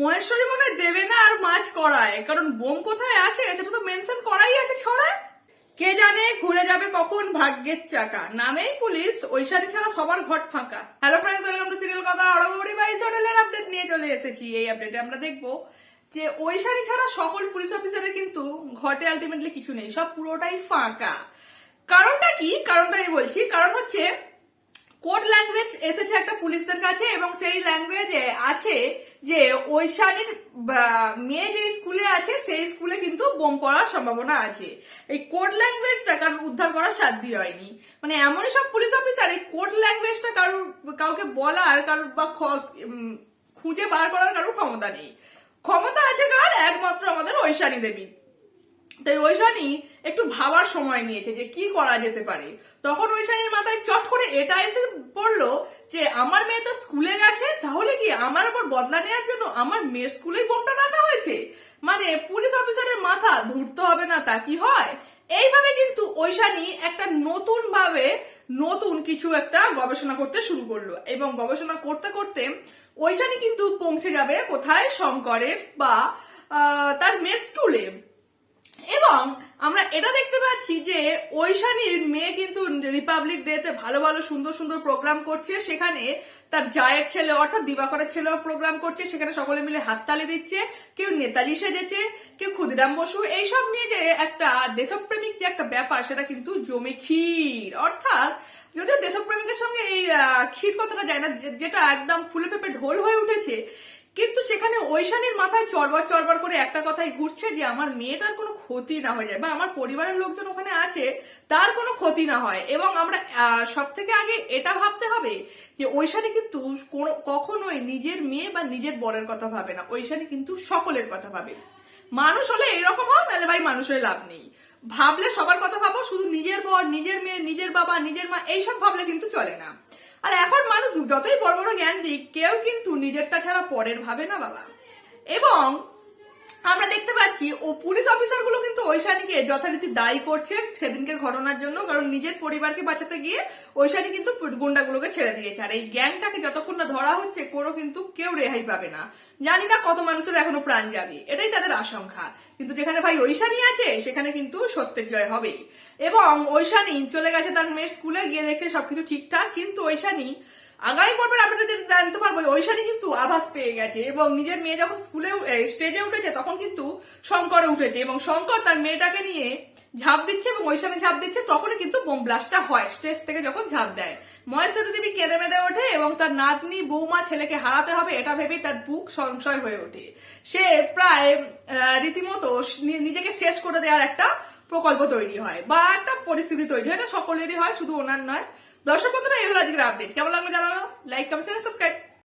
মহেশ্বরী মনে দেবে না আর মাছ করায়। কারণ বোম কোথায় আছে? সেটা তো মেনশন করাই আছে ছড়ায় কে জানে ঘুরে যাবে কখন ভাগ্যের চাকা। নামেই পুলিশ ঐশানী ছাড়া সবার ঘট ফাঁকা। Hello friends welcome to serial কথা অড়াবড়ি বাইস হোটেলের আপডেট নিয়ে চলে এসেছি। এই আপডেটে আমরা দেখব যে ঐশানী ছাড়া সকল পুলিশ অফিসারের কিন্তু ঘটে আলটিমেটলি কিছু নেই। সব পুরোটাই ফাঁকা। কারণটা কি? কারণটা আমি বলছি। কারণ হচ্ছে কোড ল্যাঙ্গুয়েজ এসেছে একটা পুলিশদের কাছে এবং সেই ল্যাঙ্গুয়েজে আছে যে ঐশানীর বা, মেয়ে যে স্কুলে আছে সেই স্কুলে কিন্তু বোম পড়ার সম্ভাবনা আছে। এই কোড ল্যাঙ্গুয়েজটা কারোর উদ্ধার করার সাধ্য হয়নি। মানে এমনই সব পুলিশ অফিসার এই কোড ল্যাঙ্গুয়েজটা কারোর কাউকে বলার কারোর বা খুঁজে বার করার কারোর ক্ষমতা নেই। ক্ষমতা আছে কার? একমাত্র আমাদের ঐশানী দেবী। তাই ঐশানী একটু ভাবার সময় নিয়েছে যে কি করা যেতে পারে। তখন ঐশানীর মাথায় চট করে এটা এসে পড়ল যে আমার মেয়ে তো স্কুলে গেছে, তাহলে কি আমার উপর বদলা নেওয়ার জন্য আমার মেয়ের স্কুলেই বোমটা রাখা হয়েছে? মানে পুলিশ অফিসারের মাথা ধরতে হবে না তা কি হয়? এইভাবে কিন্তু ঐশানী একটা নতুন ভাবে নতুন কিছু একটা গবেষণা করতে শুরু করল এবং গবেষণা করতে করতে ঐশানী কিন্তু পৌঁছে যাবে কোথায়? শঙ্করের বা তার মেয়ের স্কুলে। এবং আমরা এটা দেখতে পাচ্ছি যে ঐশানীর মেয়ে কিন্তু রিপাবলিক ডেতে ভালো ভালো সুন্দর সুন্দর প্রোগ্রাম করছে। সেখানে তার জায়ের ছেলে অর্থাৎ দিবাকরের ছেলেও প্রোগ্রাম করছে। সেখানে সকলে মিলে হাততালি দিচ্ছে। কেউ নেতাজি সেজেছে, কেউ ক্ষুদিরাম বসু। এইসব নিয়ে যে একটা দেশপ্রেমিক যে একটা ব্যাপার, সেটা কিন্তু জমে ক্ষীর। অর্থাৎ যদিও দেশপ্রেমিকের সঙ্গে এই ক্ষীর কথাটা যায় না যেটা একদম ফুলে পেপে ঢোল হয়ে উঠেছে কিন্তু সেখানে ঐশানীর মাথায় চরবার চরবার করে একটা কথাই ঘুরছে যে আমার মেয়েটার কোনো ক্ষতি না হয়ে যায় বা আমার পরিবারের লোকজন ওখানে আছে, তার কোনো ক্ষতি না হয়। এবং আমরা সব থেকে আগে এটা ভাবতে হবে যে ঐশানী কিন্তু কোনো, কখনোই নিজের মেয়ে বা নিজের বরের কথা ভাবে না। ঐশানী কিন্তু সকলের কথা ভাবে। মানুষ হলে এরকম হয়, নাহলে ভাই মানুষ হয়ে লাভ নেই। ভাবলে সবার কথা ভাবো, শুধু নিজের বর, নিজের মেয়ে, নিজের বাবা, নিজের মা, এইসব ভাবলে কিন্তু চলে না। আর এখন মানুষ যতই বড় বড় জ্ঞান দিক, কেউ কিন্তু নিজেরটা ছাড়া পরের ভাবে না বাবা। এবং আমরা দেখতে পাচ্ছি, ও পুলিশ অফিসারগুলো কিন্তু ঐশানীকে যথারীতি দায়ী করছে সেদিনকের ঘটনার জন্য, কারণ নিজের পরিবারকে বাঁচাতে গিয়ে ঐশানী কিন্তু গুন্ডাগুলোকে ছেড়ে দিয়েছে। আর এই গ্যাংটাকে যতক্ষণ না ধরা হচ্ছে, কোনো কিন্তু কেউ রেহাই পাবে না। জানি না কত মানুষের এখনও প্রাণ যাবে, এটাই তাদের আশঙ্কা। কিন্তু যেখানে ভাই ঐশানী আছে, সেখানে কিন্তু সত্যের জয় হবে এবং ঐশানী চলে গেছে তার মেয়ের স্কুলে, গিয়ে দেখছে সবকিছু ঠিকঠাক, কিন্তু ঐশানী আগামী পর্বের যদি জানতে পারব ঐশানী কিন্তু আভাস পেয়ে গেছে এবং নিজের মেয়ে যখন স্কুলে স্টেজে উঠেছে, তখন কিন্তু শঙ্করে উঠেছে এবং শঙ্কর তার মেয়েটাকে নিয়ে ঝাঁপ দিচ্ছে এবং ঐশানী ঝাঁপ দিচ্ছে, তখনই কিন্তু বোম ব্লাস্টটা হয় স্টেজ থেকে যখন ঝাঁপ দেয়। মহেশ্বরী দেবী কেঁদে মেদে ওঠে এবং তার নাতনি বৌমা ছেলেকে হারাতে হবে এটা ভেবেই তার বুক সংশয় হয়ে ওঠে। সে প্রায় রীতিমতো নিজেকে শেষ করে দেওয়ার একটা প্রকল্প তৈরি হয় বা একটা পরিস্থিতি তৈরি হয়, এটা সকলেরই হয়, শুধু ওনার নয়। দর্শক বন্ধুরা এই হলো আজকের আপডেট কেমন লাগল জানানো লাইক কমেন্ট সাবস্ক্রাইব